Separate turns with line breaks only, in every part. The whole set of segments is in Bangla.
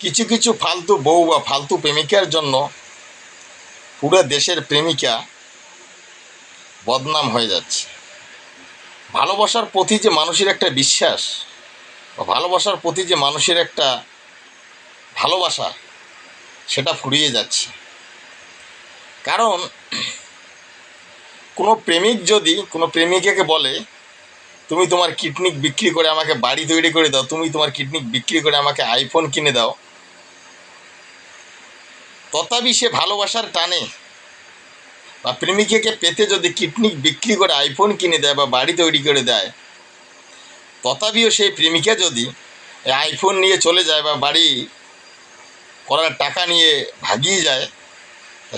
কিছু কিছু ফালতু বউ বা ফালতু প্রেমিকার জন্য পুরো দেশের প্রেমিকা বদনাম হয়ে যাচ্ছে। ভালোবাসার প্রতি যে মানুষের একটা বিশ্বাস বা ভালোবাসার প্রতি যে মানুষের একটা ভালোবাসা, সেটা ফুরিয়ে যাচ্ছে। কারণ কোনো প্রেমিক যদি, কোনো প্রেমিকাকে বলে, তুমি তোমার কিডনি বিক্রি করে আমাকে বাড়ি তৈরি করে দাও, তুমি তোমার কিডনি বিক্রি করে আমাকে আইফোন কিনে দাও তথাপি সে ভালোবাসার টানে। বা প্রেমিকাকে পেতে যদি কিডনি বিক্রি করে আইফোন কিনে দেয় বা বাড়ি তৈরি করে দেয়, তথাপিও সেই প্রেমিকা যদি আইফোন নিয়ে চলে যায় বা বাড়ি করার টাকা নিয়ে ভাগিয়ে যায়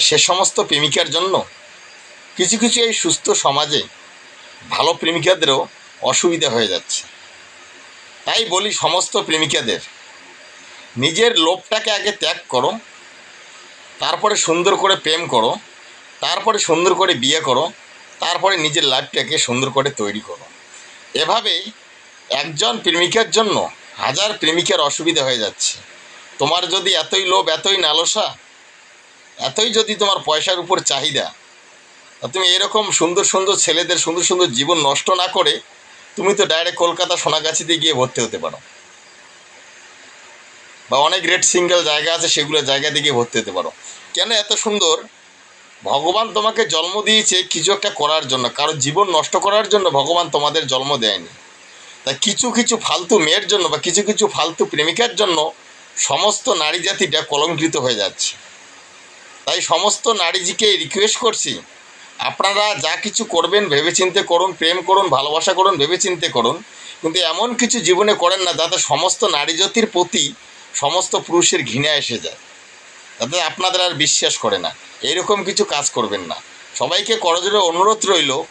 সে সমস্ত প্রেমিকার জন্য কিছু কিছু এই সুস্থ সমাজে ভালো প্রেমিকাদেরও অসুবিধা হয়ে যাচ্ছে। তাই বলি সমস্ত প্রেমিকাদের, নিজের লোভটাকে আগে ত্যাগ করো তারপরে সুন্দর করে প্রেম করো, তারপরে সুন্দর করে বিয়ে করো, তারপরে নিজের লাইফটাকে সুন্দর করে তৈরি করো। এভাবে একজন প্রেমিকার জন্য হাজার প্রেমিকার অসুবিধা হয়ে যাচ্ছে। তোমার যদি এতই লোভ, এতই নালসা, এতই যদি তোমার পয়সার উপর চাহিদা তুমি এরকম সুন্দর সুন্দর ছেলেদের, সুন্দর সুন্দর জীবন নষ্ট না করে তুমি তো ডাইরেক্ট কলকাতা সোনাগাছিতে গিয়ে ভর্তি হতে পারো। বা অনেক রেড সিঙ্গেল জায়গা আছে, সেগুলো জায়গা গিয়ে ভর্তি হতে পারো। কেন এত সুন্দর? ভগবান তোমাকে জন্ম দিয়েছে কিছু একটা করার জন্য। কারও জীবন নষ্ট করার জন্য ভগবান তোমাদের জন্ম দেয়নি। তাই কিছু কিছু ফালতু মেয়ের জন্য বা কিছু কিছু ফালতু প্রেমিকার জন্য সমস্ত নারী জাতিটা কলঙ্কৃত হয়ে যাচ্ছে। তাই সমস্ত নারীজিকে রিকোয়েস্ট করছি, আপনারা যা কিছু করবেন, ভেবেচিন্তে করুন, প্রেম করুন, ভালোবাসা করুন, ভেবেচিন্তে করুন, কিন্তু এমন কিছু জীবনে করেন না যাতে সমস্ত নারী জাতির প্রতি সমস্ত পুরুষের ঘৃণা এসে যায়। তাতে আপনাদের আর বিশ্বাস করে না। এরকম কিছু কাজ করবেন না। সবাইকে করজোরে অনুরোধ রইল,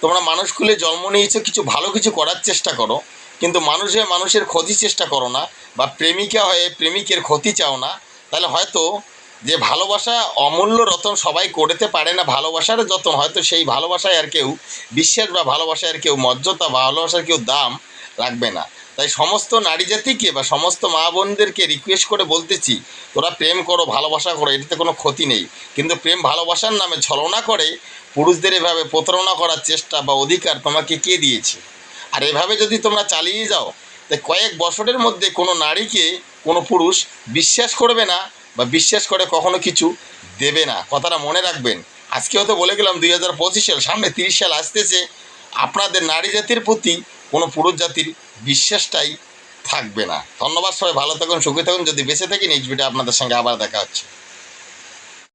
তোমরা মানুষগুলি জন্ম নিয়েছো, কিছু ভালো কিছু করার চেষ্টা করো, কিন্তু মানুষে মানুষের ক্ষতি চেষ্টা করো না, বা প্রেমিকা হয়ে প্রেমিকের ক্ষতি চাও না। তাহলে হয়তো যে ভালোবাসা অমূল্য রতন সবাই করতে পারে না, ভালোবাসার যতন, হয়তো সেই ভালোবাসায় আর কেউ বিশ্বাস বা ভালোবাসায় আর কেউ মর্যাদা বা ভালোবাসার কেউ দাম রাখবে না। তাই সমস্ত নারী জাতিকে বা সমস্ত মা বোনদেরকে রিকোয়েস্ট করে বলতেছি, তোরা প্রেম করো, ভালোবাসা করো, এটাতে কোনো ক্ষতি নেই। কিন্তু প্রেম ভালোবাসার নামে ছলনা করে পুরুষদের এভাবে প্রতারণা করার চেষ্টা বা অধিকার তোমাকে কে দিয়েছে? আর এভাবে যদি তোমরা চালিয়ে যাও, তাই কয়েক বছরের মধ্যে কোনো নারীকে কোনো পুরুষ বিশ্বাস করবে না বা বিশ্বাস করে কখনো কিছু দেবে না। কথাটা মনে রাখবেন। আজকে হয়তো বলে গেলাম দুই হাজার পঁচিশ সাল, সামনে তিরিশ সাল আসতেছে। আপনাদের নারী জাতির প্রতি কোনো পুরুষ জাতির বিশ্বাসটাই থাকবে না। ধন্যবাদ সবাই, ভালো থাকুন, সুখে থাকুন। যদি বেঁচে থাকি নেক্সট ভিডিও আপনাদের সঙ্গে আবার দেখা হচ্ছে।